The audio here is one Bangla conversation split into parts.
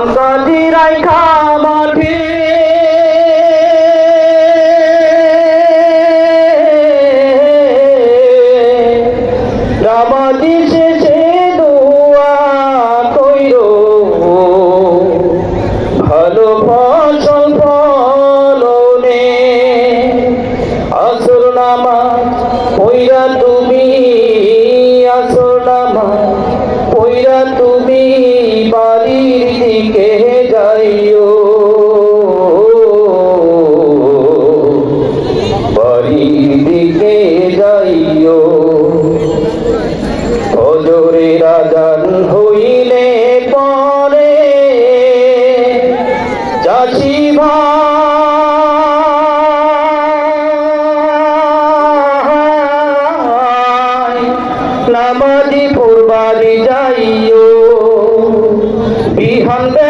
tanta দিকে যাইও। হজরে রাজান হইলে পরে চাষি ভাই নামাজি পূর্বারি যাইও। বিহান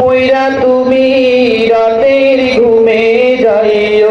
পইরা তুমি রাতের ঘুমে যায়